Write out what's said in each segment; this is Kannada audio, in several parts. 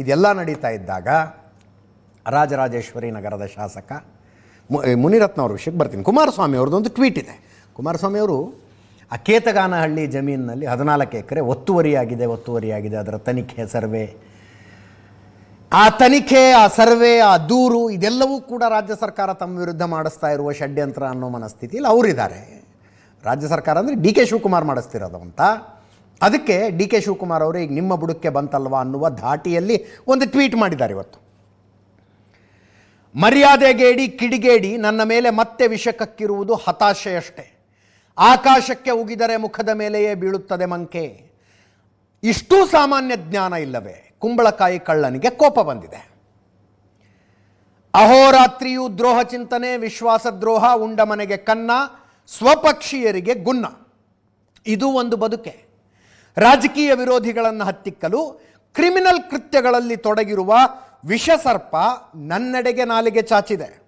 ಇದೆಲ್ಲ ನಡೀತಾ ಇದ್ದಾಗ ರಾಜರಾಜೇಶ್ವರಿ ನಗರದ ಶಾಸಕ ಮು- ಮುನಿರತ್ನ ಅವ್ರ ವಿಷಯಕ್ಕೆ ಬರ್ತೀನಿ. ಕುಮಾರಸ್ವಾಮಿ ಅವ್ರದ್ದೊಂದು ಟ್ವೀಟ್ ಇದೆ. ಕುಮಾರಸ್ವಾಮಿ ಅವರು, ಆ ಕೇತಗಾನಹಳ್ಳಿ ಜಮೀನಿನಲ್ಲಿ ಹದಿನಾಲ್ಕು ಎಕರೆ ಒತ್ತುವರಿಯಾಗಿದೆ ಒತ್ತುವರಿಯಾಗಿದೆ, ಅದರ ತನಿಖೆ, ಸರ್ವೆ. ಆ ತನಿಖೆ, ಆ ಸರ್ವೆ, ಆ ದೂರು, ಇದೆಲ್ಲವೂ ಕೂಡ ರಾಜ್ಯ ಸರ್ಕಾರ ತಮ್ಮ ವಿರುದ್ಧ ಮಾಡಿಸ್ತಾ ಇರುವ ಷಡ್ಯಂತ್ರ ಅನ್ನೋ ಮನಸ್ಥಿತಿಯಲ್ಲಿ ಅವರಿದ್ದಾರೆ. ರಾಜ್ಯ ಸರ್ಕಾರ ಅಂದರೆ ಡಿ ಕೆ ಶಿವಕುಮಾರ್ ಮಾಡಿಸ್ತಿರೋದು ಅಂತ. ಅದಕ್ಕೆ ಡಿ ಕೆ ಶಿವಕುಮಾರ್ ಅವರು ಈಗ ನಿಮ್ಮ ಬುಡಕ್ಕೆ ಬಂತಲ್ವಾ ಅನ್ನುವ ಧಾಟಿಯಲ್ಲಿ ಒಂದು ಟ್ವೀಟ್ ಮಾಡಿದ್ದಾರೆ ಇವತ್ತು. ಮರ್ಯಾದೆಗೇಡಿ, ಕಿಡಿಗೇಡಿ ನನ್ನ ಮೇಲೆ ಮತ್ತೆ ವಿಷಕಕ್ಕಿರುವುದು ಹತಾಶೆಯಷ್ಟೇ. ಆಕಾಶಕ್ಕೆ ಉಗಿದರೆ ಮುಖದ ಮೇಲೆಯೇ ಬೀಳುತ್ತದೆ ಮಂಕೆ. ಇಷ್ಟೂ ಸಾಮಾನ್ಯ ಜ್ಞಾನ ಇಲ್ಲವೇ? ಕುಂಬಳಕಾಯಿ ಕಳ್ಳನಿಗೆ ಕೋಪ ಬಂದಿದೆ. ಅಹೋರಾತ್ರಿಯು ದ್ರೋಹ ಚಿಂತನೆ, ವಿಶ್ವಾಸ ದ್ರೋಹ, ಉಂಡ ಮನೆಗೆ ಕನ್ನ, ಸ್ವಪಕ್ಷೀಯರಿಗೆ ಗುನ್ನ. ಇದು ಒಂದು ಬದುಕೆ. ರಾಜಕೀಯ ವಿರೋಧಿಗಳನ್ನು ಹತ್ತಿಕ್ಕಲು ಕ್ರಿಮಿನಲ್ ಕೃತ್ಯಗಳಲ್ಲಿ ತೊಡಗಿರುವ ವಿಷಸರ್ಪ ನನ್ನೆಡೆಗೆ ನಾಲಿಗೆ ಚಾಚಿದೆ.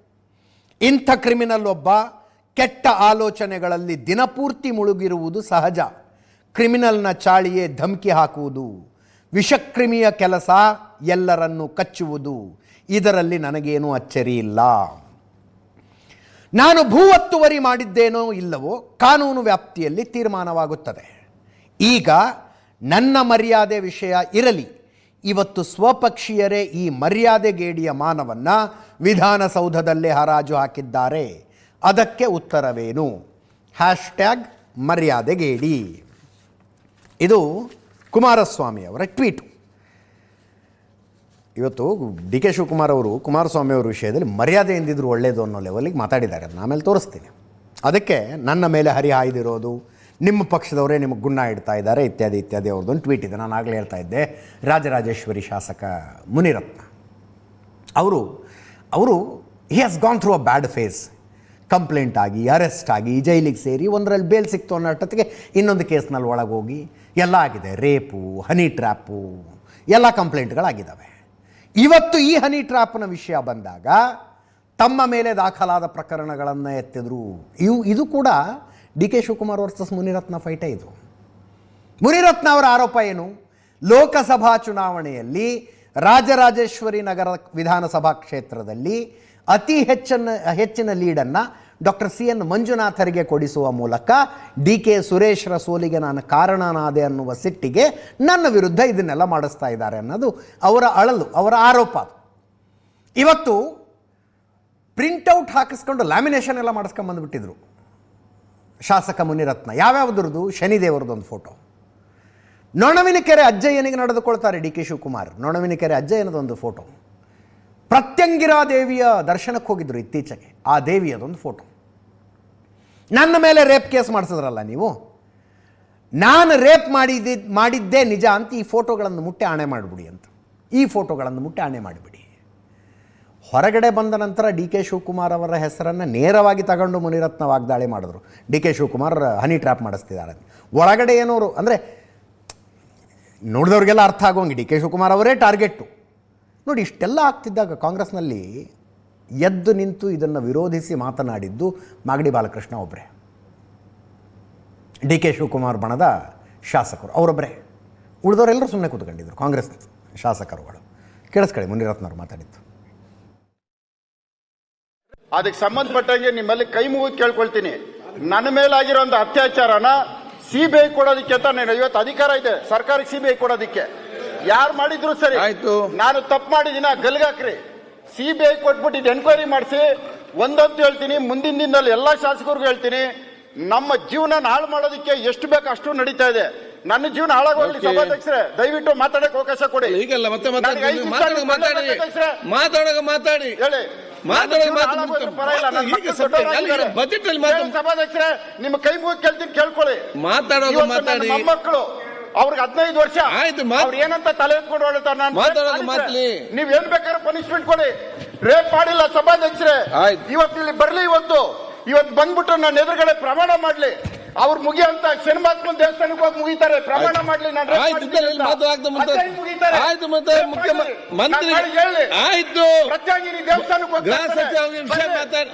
ಇಂಥ ಕ್ರಿಮಿನಲ್ ಒಬ್ಬ ಕೆಟ್ಟ ಆಲೋಚನೆಗಳಲ್ಲಿ ದಿನಪೂರ್ತಿ ಮುಳುಗಿರುವುದು ಸಹಜ. ಕ್ರಿಮಿನಲ್ನ ಚಾಳಿಯೇ ಧಮಕಿ ಹಾಕುವುದು. ವಿಷಕ್ರಿಮಿಯ ಕೆಲಸ ಎಲ್ಲರನ್ನು ಕಚ್ಚುವುದು. ಇದರಲ್ಲಿ ನನಗೇನೂ ಅಚ್ಚರಿ ಇಲ್ಲ. ನಾನು ಭೂ ಒತ್ತುವರಿ ಮಾಡಿದ್ದೇನೋ ಇಲ್ಲವೋ ಕಾನೂನು ವ್ಯಾಪ್ತಿಯಲ್ಲಿ ತೀರ್ಮಾನವಾಗುತ್ತದೆ. ಈಗ ನನ್ನ ಮರ್ಯಾದೆ ವಿಷಯ ಇರಲಿ. ಇವತ್ತು ಸ್ವಪಕ್ಷೀಯರೇ ಈ ಮರ್ಯಾದೆಗೇಡಿಯ ಮಾನವನ್ನ ವಿಧಾನಸೌಧದಲ್ಲೇ ಹರಾಜು ಹಾಕಿದ್ದಾರೆ. ಅದಕ್ಕೆ ಉತ್ತರವೇನು? ಹ್ಯಾಶ್ಟ್ಯಾಗ್ ಮರ್ಯಾದೆಗೇಡಿ. ಇದು ಕುಮಾರಸ್ವಾಮಿ ಅವರ ಟ್ವೀಟು. ಇವತ್ತು ಡಿ ಕೆ ಶಿವಕುಮಾರ್ ಅವರು ಕುಮಾರಸ್ವಾಮಿ ಅವರ ವಿಷಯದಲ್ಲಿ ಮರ್ಯಾದೆ ಎಂದಿದ್ರು ಒಳ್ಳೆಯದು ಅನ್ನೋ ಲೆವೆಲಿಗೆ ಮಾತಾಡಿದ್ದಾರೆ. ಅದನ್ನ ಆಮೇಲೆ ತೋರಿಸ್ತೀನಿ. ಅದಕ್ಕೆ ನನ್ನ ಮೇಲೆ ಹರಿ ಹಾಯ್ದಿರೋದು ನಿಮ್ಮ ಪಕ್ಷದವರೇ ನಿಮಗೆ ಗುಣ ಇಡ್ತಾ ಇದ್ದಾರೆ ಇತ್ಯಾದಿ ಇತ್ಯಾದಿ ಅವ್ರದ್ದೊಂದು ಟ್ವೀಟ್ ಇದೆ. ನಾನು ಆಗಲೇ ಹೇಳ್ತಾ ಇದ್ದೆ. ರಾಜರಾಜೇಶ್ವರಿ ಶಾಸಕ ಮುನಿರತ್ನ. ಅವರು ಅವರು he has gone through a bad phase complaint ಆಗಿ ಅರೆಸ್ಟ್ ಆಗಿ, ಜೈಲಿಗೆ ಸೇರಿ ಒಂದರಲ್ಲಿ ಬೇಲ್ ಸಿಕ್ತು ಅನ್ನೋ ಅಷ್ಟೊತ್ತಿಗೆ ಇನ್ನೊಂದು ಕೇಸ್ನಲ್ಲಿ ಒಳಗೋಗಿ ಎಲ್ಲ ಆಗಿದೆ. ರೇಪು ಹನಿ ಟ್ರ್ಯಾಪು ಎಲ್ಲ ಕಂಪ್ಲೇಂಟ್ಗಳಾಗಿದ್ದಾವೆ ಇವತ್ತು ಈ ಹನಿ ಟ್ರ್ಯಾಪ್ನ ವಿಷಯ ಬಂದಾಗ ತಮ್ಮ ಮೇಲೆ ದಾಖಲಾದ ಪ್ರಕರಣಗಳನ್ನು ಎತ್ತಿದ್ರು. ಇವು, ಇದು ಕೂಡ D K Shivakumar versus Munirathna ಫೈಟೇ ಇದು? ಮುನಿರತ್ನ ಅವರ ಆರೋಪ ಏನು? ಲೋಕಸಭಾ ಚುನಾವಣೆಯಲ್ಲಿ ರಾಜರಾಜೇಶ್ವರಿ ನಗರ ವಿಧಾನಸಭಾ ಕ್ಷೇತ್ರದಲ್ಲಿ ಅತಿ ಹೆಚ್ಚನ್ನ, ಹೆಚ್ಚಿನ ಲೀಡನ್ನು ಡಾಕ್ಟರ್ ಸಿ ಎನ್ ಮಂಜುನಾಥರಿಗೆ ಕೊಡಿಸುವ ಮೂಲಕ ಡಿ ಕೆ ಸುರೇಶ್ರ ಸೋಲಿಗೆ ನಾನು ಕಾರಣನಾದೆ ಅನ್ನುವ ಸಿಟ್ಟಿಗೆ ನನ್ನ ವಿರುದ್ಧ ಇದನ್ನೆಲ್ಲ ಮಾಡಿಸ್ತಾ ಇದ್ದಾರೆ ಅನ್ನೋದು ಅವರ ಅಳಲು, ಅವರ ಆರೋಪ ಇವತ್ತು ಇವತ್ತು ಪ್ರಿಂಟೌಟ್ ಹಾಕಿಸ್ಕೊಂಡು ಲ್ಯಾಮಿನೇಷನ್ ಎಲ್ಲ ಮಾಡಿಸ್ಕೊಂಬಂದುಬಿಟ್ಟಿದ್ರು. ಶಾಸಕ ಮುನಿರತ್ನ. ಯಾವ್ಯಾವ್ದ್ರದ್ದು? ಒಂದು ಫೋಟೋ. ನೊಣವಿನಕೆರೆ ಅಜ್ಜಯ್ಯನಿಗೆ ನಡೆದುಕೊಳ್ತಾರೆ ಡಿ ಕೆ ಶಿವಕುಮಾರ್. ನೊಣವಿನಕೆರೆ ಅಜ್ಜಯ್ಯನದೊಂದು ಫೋಟೋ. ಪ್ರತ್ಯಂಗಿರಾ ದೇವಿಯ ದರ್ಶನಕ್ಕೆ ಹೋಗಿದ್ರು ಇತ್ತೀಚೆಗೆ. ಆ ದೇವಿಯದೊಂದು ಫೋಟೋ. ನನ್ನ ಮೇಲೆ ರೇಪ್ ಕೇಸ್ ಮಾಡಿಸಿದ್ರಲ್ಲ ನೀವು? ನಾನು ರೇಪ್ ಮಾಡಿದ್ದೆ ಮಾಡಿದ್ದೇ ನಿಜ ಅಂತ ಈ ಫೋಟೋಗಳನ್ನು ಮುಟ್ಟೆ ಆಣೆ ಮಾಡಿಬಿಡಿ ಅಂತ. ಈ ಫೋಟೋಗಳನ್ನು ಮುಟ್ಟೆ ಆಣೆ ಮಾಡಿಬಿಡಿ. ಹೊರಗಡೆ ಬಂದ ನಂತರ ಡಿ ಕೆ ಶಿವಕುಮಾರ್ ಅವರ ಹೆಸರನ್ನು ನೇರವಾಗಿ ತಗೊಂಡು ಮುನಿರತ್ನ ವಾಗ್ದಾಳಿ ಮಾಡಿದ್ರು. D K Shivakumar honey trap ಮಾಡಿಸ್ತಿದ್ದಾರೆ. ಒಳಗಡೆ ಏನೋರು, ಅಂದರೆ ನೋಡಿದವ್ರಿಗೆಲ್ಲ ಅರ್ಥ ಆಗೋಂಗೆ ಡಿ ಕೆ ಶಿವಕುಮಾರ್ ಅವರೇ ಟಾರ್ಗೆಟ್ಟು ನೋಡಿ, ಇಷ್ಟೆಲ್ಲ ಆಗ್ತಿದ್ದಾಗ ಕಾಂಗ್ರೆಸ್ನಲ್ಲಿ ಎದ್ದು ನಿಂತು ಇದನ್ನು ವಿರೋಧಿಸಿ ಮಾತನಾಡಿದ್ದು ಮಾಗಡಿ ಬಾಲಕೃಷ್ಣ ಒಬ್ಬರೇ ಡಿ ಕೆ ಶಿವಕುಮಾರ್ ಬಣದ ಶಾಸಕರು ಅವರೊಬ್ಬರೇ ಉಳಿದವರೆಲ್ಲರೂ ಸುಮ್ಮನೆ ಕೂತ್ಕೊಂಡಿದ್ರು ಕಾಂಗ್ರೆಸ್ ಶಾಸಕರುಗಳು. ಕೇಳಿಸ್ಕೊಳ್ಳಿ, ಮುನಿರತ್ನವ್ರು ಮಾತಾಡಿದ್ದು. ಅದಕ್ಕೆ ಸಂಬಂಧಪಟ್ಟಂಗೆ ನಿಮ್ಮಲ್ಲಿ ಕೈ ಮುಗಿದು ಕೇಳ್ಕೊಳ್ತೀನಿ. ನನ್ನ ಮೇಲಾಗಿರೋಂಥ ಅತ್ಯಾಚಾರನ ಸಿಬಿಐ ಕೊಡೋದಕ್ಕೆ ಅಂತ ನಾನು ಇವತ್ತು ಅಧಿಕಾರ ಇದೆ. ಸರ್ಕಾರಕ್ಕೆ ಸಿಬಿಐ ಕೊಡೋದಕ್ಕೆ. ಯಾರು ಮಾಡಿದ್ರು ಸರಿ. ಆಯ್ತು. ನಾನು ತಪ್ಪು ಮಾಡಿದಿನ ಗಲ್ಗಾಕ್ರಿ. ಸಿಬಿಐ ಕೊಟ್ಬಿಟ್ಟು ಇದು ಎನ್ಕ್ವೈರಿ ಮಾಡಿಸಿ. ಒಂದಂತೂ ಹೇಳ್ತೀನಿ ಮುಂದಿನ ದಿನದಲ್ಲಿ ಎಲ್ಲಾ ಶಾಸಕರಿಗೂ ಹೇಳ್ತೀನಿ ನಮ್ಮ ಜೀವನ ಹಾಳು ಮಾಡೋದಕ್ಕೆ ಎಷ್ಟು ಬೇಕು ಅಷ್ಟು ನಡೀತಾ ಇದೆ. ನನ್ನ ಜೀವನ ಹಾಳಾಗೋಗ್ಲಿ Okay. ಸಭಾಧ್ಯಕ್ಷರೇ. ದಯವಿಟ್ಟು ಮಾತಾಡಕ್ಕೆ ಅವಕಾಶ ಕೊಡಿ. ಈಗಲ್ಲ ಮತ್ತೆ ನನಗೆ ಐದು ಮಾತಾಡಿ ನಿಮಿಷ ಮಾತಾಡಿ. ಹೇಳಿ. ಮಾತು- ಸಭಾಧ್ಯಕ್ಷರೇ ನಿಮ್ಮ ಕೈ ಮುಗಿ ಕೇಳ್ತೀನಿ ಕೇಳ್ಕೊಳ್ಳಿ. ಮಾತಾಡೋದು ಮಾತಾಡಿ. ಮಕ್ಕಳು ಅವ್ರಿಗೆ ಹದಿನೈದು ವರ್ಷ. ಆಯ್ತು, ಅವ್ರು ಏನಂತ ತಲೆ ಎತ್ಕೊಂಡು ಹೊರಡ್ತಾರೆ ನಾನು ಮಾತಾಡೋದು ಮಾತ್ಲಿ. ನೀವ್ ಏನ್ ಬೇಕಾದ್ರೆ ಪನಿಷ್ಮೆಂಟ್ ಕೊಡಿ. ರೇಪ್ ಮಾಡಿಲ್ಲ ಸಭಾಧ್ಯಕ್ಷರೇ. ಇವತ್ತು ಇಲ್ಲಿ ಬರ್ಲಿ ಇವತ್ತು. ಇವತ್ತು ಬಂದ್ಬಿಟ್ಟು ನನ್ನ ಎದುರುಗಡೆ ಪ್ರಮಾಣ ಮಾಡ್ಲಿ. ಅವ್ರು ಮುಗಿಯಂತ ಶನಿಮಾತ್ಮನ್ ದೇವಸ್ಥಾನಕ್ಕೆ ಹೋಗಿ ಮುಗಿತಾರೆ. ಪ್ರಮಾಣ ಮಾಡ್ಲಿ ನಾನು rape ಆಯ್ತು ಮತ್ತೆ rape ಮುಖ್ಯ ಮಾಡಿದ್ರೆ ಮಂತ್ರಿ ಹೇಳಿ. ಆಯ್ತು. ಪ್ರತ್ಯಂಗಿನಿ ದೇವಸ್ಥಾನಕ್ಕೆ ಹೋಗಿ.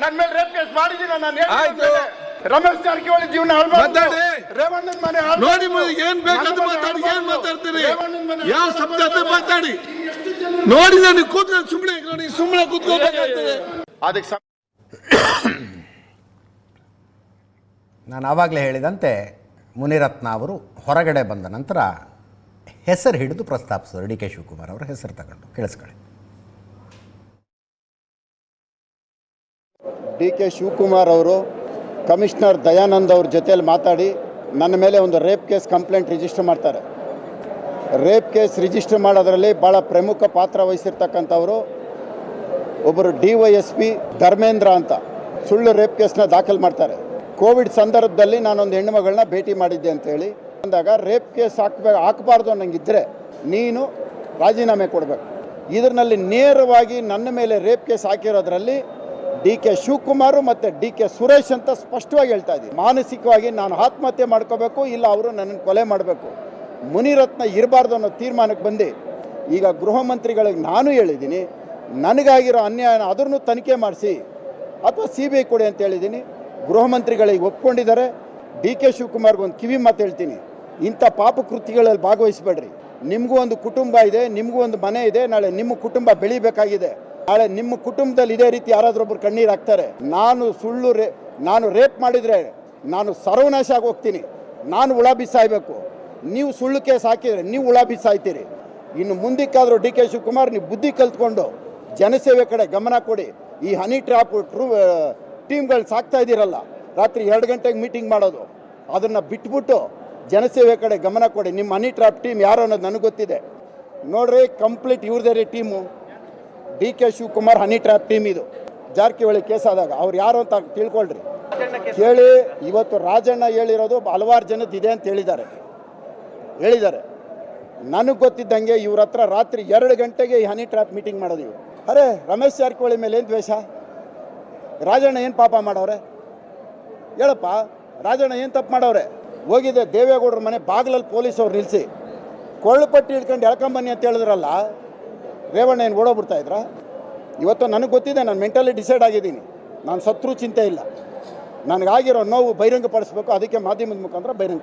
ನನ್ನ ಮೇಲೆ ರೇಪ್ ಕೇಸ್ ಮಾಡಿದ್ದೀನಿ ನಾನು ಆಯ್ತು. ರಮೇಶ್ ಜಾರಕಿಹೊಳಿ ಜೀವನ ಮಾತಾಡಿ. ರೇವಣ್ಣನ ಮನೆ ನೋಡಿ ಏನ್ ಬೇಕಂತ ಮಾತಾಡಿ ಏನ್ ಮಾತಾಡ್ತೀರಿ? ಯಾವ ಶಬ್ದ ಮಾತಾಡಿ. ನೋಡಿ ನಾನು ಕೂತ್ಕೊಂಡು ಸುಮ್ಮನೆ ನೋಡಿ ಸುಮ್ಮನೆ ಕೂತ್ಕೋಬೇಕಾಗ್ತದೆ ಅದಕ್ಕೆ ಸಂ- ನಾನು ಆವಾಗಲೇ ಹೇಳಿದಂತೆ ಮುನಿರತ್ನ ಅವರು ಹೊರಗಡೆ ಬಂದ ನಂತರ ಹೆಸರು ಹಿಡಿದು ಪ್ರಸ್ತಾಪಿಸಿದರು. ಡಿ ಕೆ ಶಿವಕುಮಾರ್ ಅವರ ಹೆಸರು ತಗೊಂಡು. ಕೇಳಿಸ್ಕೊಳ್ಳಿ. ಡಿ ಕೆ ಶಿವಕುಮಾರ್ ಅವರು ಕಮಿಷನರ್ ದಯಾನಂದ್ ಅವ್ರ ಜೊತೆಯಲ್ಲಿ ಮಾತಾಡಿ ನನ್ನ ಮೇಲೆ ಒಂದು ರೇಪ್ ಕೇಸ್ ಕಂಪ್ಲೇಂಟ್ ರಿಜಿಸ್ಟರ್ ಮಾಡ್ತಾರೆ. ರೇಪ್ ಕೇಸ್ ರಿಜಿಸ್ಟರ್ ಮಾಡೋದ್ರಲ್ಲಿ ಭಾಳ ಪ್ರಮುಖ ಪಾತ್ರ ವಹಿಸಿರ್ತಕ್ಕಂಥವರು ಒಬ್ಬರು D Y S P Dharmendra ಅಂತ ಸುಳ್ಳು ರೇಪ್ ಕೇಸ್ನ ದಾಖಲು ಮಾಡ್ತಾರೆ. ಕೋವಿಡ್ ಸಂದರ್ಭದಲ್ಲಿ ನಾನೊಂದು ಹೆಣ್ಣುಮಗಳನ್ನ ಭೇಟಿ ಮಾಡಿದ್ದೆ ಅಂತೇಳಿ ಅಂದಾಗ ರೇಪ್ ಕೇಸ್ ಹಾಕ್ಬೇಕು ಹಾಕಬಾರ್ದು ಅನ್ನಂಗಿದ್ರೆ ನೀನು ರಾಜೀನಾಮೆ ಕೊಡಬೇಕು. ಇದರಲ್ಲಿ ನೇರವಾಗಿ ನನ್ನ ಮೇಲೆ ರೇಪ್ ಕೇಸ್ ಹಾಕಿರೋದ್ರಲ್ಲಿ ಡಿ ಕೆ ಶಿವಕುಮಾರ್ ಮತ್ತು ಡಿ ಕೆ ಸುರೇಶ್ ಅಂತ ಸ್ಪಷ್ಟವಾಗಿ ಹೇಳ್ತಾ ಇದ್ದೀನಿ. ಮಾನಸಿಕವಾಗಿ ನಾನು ಆತ್ಮಹತ್ಯೆ ಮಾಡ್ಕೋಬೇಕು, ಇಲ್ಲ ಅವರು ನನ್ನನ್ನು ಕೊಲೆ ಮಾಡಬೇಕು. ಮುನಿರತ್ನ ಇರಬಾರ್ದು ಅನ್ನೋ ತೀರ್ಮಾನಕ್ಕೆ ಬಂದು. ಈಗ ಗೃಹ ಮಂತ್ರಿಗಳಿಗೆ ನಾನು ಹೇಳಿದ್ದೀನಿ, ನನಗಾಗಿರೋ ಅನ್ಯಾಯನ ಅದನ್ನು ತನಿಖೆ ಮಾಡಿಸಿ, ಅಥವಾ ಸಿ ಬಿ ಐ ಕೊಡಿ ಅಂತ ಹೇಳಿದ್ದೀನಿ. ಗೃಹ ಮಂತ್ರಿಗಳಿಗೆ ಒಪ್ಕೊಂಡಿದ್ದಾರೆ. ಡಿ ಕೆ ಶಿವಕುಮಾರ್ಗೆ ಒಂದು ಕಿವಿ ಮಾತು ಹೇಳ್ತೀನಿ. ಇಂಥ ಪಾಪ ಕೃತಿಗಳಲ್ಲಿ ಭಾಗವಹಿಸಬೇಡ್ರಿ. ನಿಮಗೂ ಒಂದು ಕುಟುಂಬ ಇದೆ, ನಿಮಗೂ ಒಂದು ಮನೆ ಇದೆ, ನಾಳೆ ನಿಮ್ಮ ಕುಟುಂಬ ಬೆಳಿಬೇಕಾಗಿದೆ. ನಾಳೆ ನಿಮ್ಮ ಕುಟುಂಬದಲ್ಲಿ ಇದೇ ರೀತಿ ಯಾರಾದ್ರೊಬ್ರು ಕಣ್ಣೀರು ಹಾಕ್ತಾರೆ. ನಾನು ಸುಳ್ಳು ರೇ, ನಾನು ರೇಪ್ ಮಾಡಿದರೆ ನಾನು ಸರ್ವನಾಶ ಆಗಿ ಹೋಗ್ತೀನಿ ನಾನು ಹುಳ ಬಿಸಾಯ್ಬೇಕು. ನೀವು ಸುಳ್ಳು ಕೇಸ್ ಹಾಕಿದರೆ ನೀವು ಹುಳ ಬಿಸಾಯ್ತೀರಿ. ಇನ್ನು ಮುಂದಕ್ಕಾದರೂ ಡಿ ಕೆ ಶಿವಕುಮಾರ್, ನೀವು ಬುದ್ಧಿ ಕಲ್ತ್ಕೊಂಡು ಜನಸೇವೆ ಕಡೆ ಗಮನ ಕೊಡಿ. ಈ ಹನಿ ಟ್ರಾಪ್ ಟ್ರೂ ಟೀಮ್ಗಳು ಸಾಕ್ತಾ ಇದ್ದೀರಲ್ಲ, ರಾತ್ರಿ ಎರಡು ಗಂಟೆಗೆ ಮೀಟಿಂಗ್ ಮಾಡೋದು. ಅದನ್ನು ಬಿಟ್ಬಿಟ್ಟು ಜನಸೇವೆ ಕಡೆ ಗಮನ ಕೊಡಿ. ನಿಮ್ಮ ಹನಿ ಟ್ರಾಪ್ ಟೀಮ್ ಯಾರು ಅನ್ನೋದು ನನಗೆ ಗೊತ್ತಿದೆ. ನೋಡ್ರಿ ಕಂಪ್ಲೀಟ್ ಇವ್ರದೇ ರೀ team D K Shivakumar honey trap team ಇದು. ಜಾರಕಿಹೊಳಿ ಕೇಸ್ ಆದಾಗ, ಅವ್ರು ಯಾರು ಅಂತ ತಿಳ್ಕೊಳ್ರಿ. ಕೇಳಿ, ಇವತ್ತು ರಾಜಣ್ಣ ಹೇಳಿರೋದು ಹಲವಾರು ಜನದ್ದು ಇದೆ ಅಂತ ಹೇಳಿದ್ದಾರೆ. ಹೇಳಿದ್ದಾರೆ. ನನಗೆ ಗೊತ್ತಿದ್ದಂಗೆ ಇವ್ರ ಹತ್ರ ರಾತ್ರಿ ಎರಡು ಗಂಟೆಗೆ ಈ ಹನಿ ಟ್ರ್ಯಾಪ್ ಮೀಟಿಂಗ್ ಮಾಡೋದು ಇವರು. ಅರೆ, ರಮೇಶ್ ಜಾರಕಿಹೊಳಿ ಮೇಲೆ ಏನು ದ್ವೇಷ? ರಾಜಣ್ಣ ಏನು ಪಾಪ ಮಾಡವ್ರೆ? ಹೇಳಪ್ಪ, ರಾಜಣ್ಣ ಏನು ತಪ್ಪು ಮಾಡವ್ರೆ? ಹೋಗಿದೆ ದೇವೇಗೌಡರ ಮನೆ ಬಾಗಿಲಲ್ಲಿ ಪೊಲೀಸ್ ಅವ್ರು ನಿಲ್ಲಿಸಿ ಕೊಳ್ಳು ಪಟ್ಟಿ ಹಿಡ್ಕೊಂಡು ಎಳ್ಕೊಂಬನ್ನಿ ಅಂತ ಹೇಳಿದ್ರಲ್ಲ, ರೇವಣ್ಣ ಏನು ಓಡೋಗ್ಬಿಡ್ತಾ ಇದ್ರ? ಇವತ್ತು ನನಗೆ ಗೊತ್ತಿದೆ, ನಾನು ಮೆಂಟಲಿ ಡಿಸೈಡ್ ಆಗಿದ್ದೀನಿ. ನಾನು ಸತ್ರು ಚಿಂತೆ ಇಲ್ಲ. ನನಗಾಗಿರೋ ನೋವು ಬಹಿರಂಗಪಡಿಸ್ಬೇಕು, ಅದಕ್ಕೆ ಮಾಧ್ಯಮದ ಮುಖಾಂತರ ಬಹಿರಂಗ